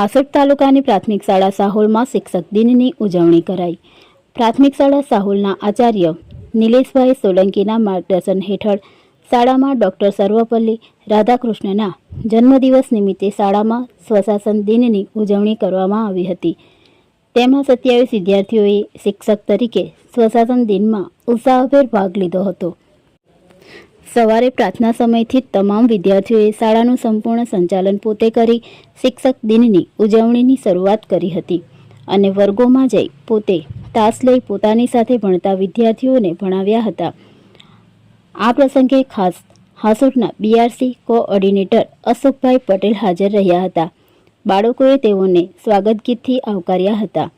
હાસોટ તાલુકાની પ્રાથમિક શાળા સાહોલમાં શિક્ષક દિનની ઉજવણી કરાઈ. પ્રાથમિક શાળા સાહોલના આચાર્ય નિલેશભાઈ સોલંકીના માર્ગદર્શન હેઠળ શાળામાં ડૉક્ટર સર્વપલ્લી રાધાકૃષ્ણના જન્મદિવસ નિમિત્તે શાળામાં સ્વશાસન દિનની ઉજવણી કરવામાં આવી હતી. તેમાં સત્યાવીસ વિદ્યાર્થીઓએ શિક્ષક તરીકે સ્વશાસન દિનમાં ઉત્સાહભેર ભાગ લીધો હતો. સવારે પ્રાર્થના સમયથી તમામ વિદ્યાર્થીઓએ શાળાનું સંપૂર્ણ સંચાલન પોતે કરી શિક્ષક દિનની ઉજવણીની શરૂઆત કરી હતી. અને વર્ગોમાં જઈ પોતે તાસ લઈ પોતાની સાથે ભણતા વિદ્યાર્થીઓને ભણાવ્યા હતા. આ પ્રસંગે ખાસ હાસોટના બીઆરસી કોઓર્ડિનેટર અશોકભાઈ પટેલ હાજર રહ્યા હતા. બાળકોએ તેઓને સ્વાગત ગીતથી આવકાર્યા હતા.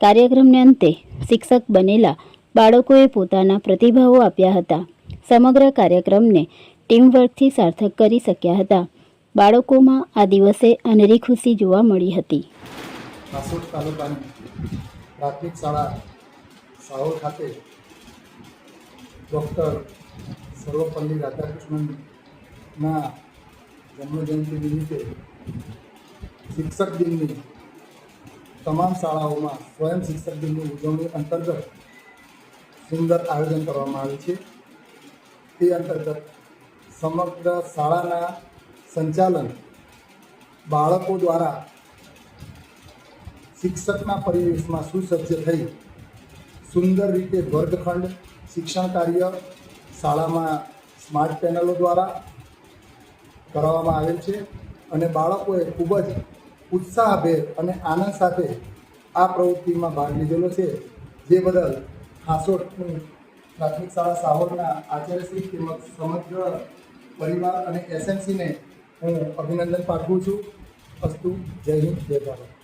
કાર્યક્રમને અંતે શિક્ષક બનેલા બાળકોએ પોતાના પ્રતિભાવો આપ્યા હતા. સમગ્ર કાર્યક્રમને ટીમવર્કથી સાર્થક કરી શક્યા હતા. બાળકોમાં આ દિવસે અનેરી ખુશી જોવા મળી હતી. પ્રાથમિક શાળા સાહોર ખાતે ડૉક્ટર સર્વપલ્લી રાધાકૃષ્ણનના જન્મજયંતિ નિમિત્તે શિક્ષક દિનની તમામ શાળાઓમાં સ્વયં શિક્ષક દિનની ઉજવણી અંતર્ગત સુંદર આયોજન કરવામાં આવ્યું છે. તે અંતર્ગત સમગ્ર શાળાના સંચાલન બાળકો દ્વારા શિક્ષકના પરિવેશમાં સુસજ્જ થઈ સુંદર રીતે વર્ગખંડ, શિક્ષણ કાર્ય શાળામાં સ્માર્ટ પેનલો દ્વારા કરવામાં આવેલ છે અને બાળકોએ ખૂબ જ ઉત્સાહભેર અને આનંદ સાથે આ પ્રવૃત્તિમાં ભાગ લીધેલો છે. જે બદલ હાસોટની પ્રાથમિક શાળા સાહોરના આચાર્યશ્રી તેમજ સમગ્ર પરિવાર અને એસએમસીને હું અભિનંદન પાઠવું છું. અસ્તુ, જય હિન્દ, જય ભારત.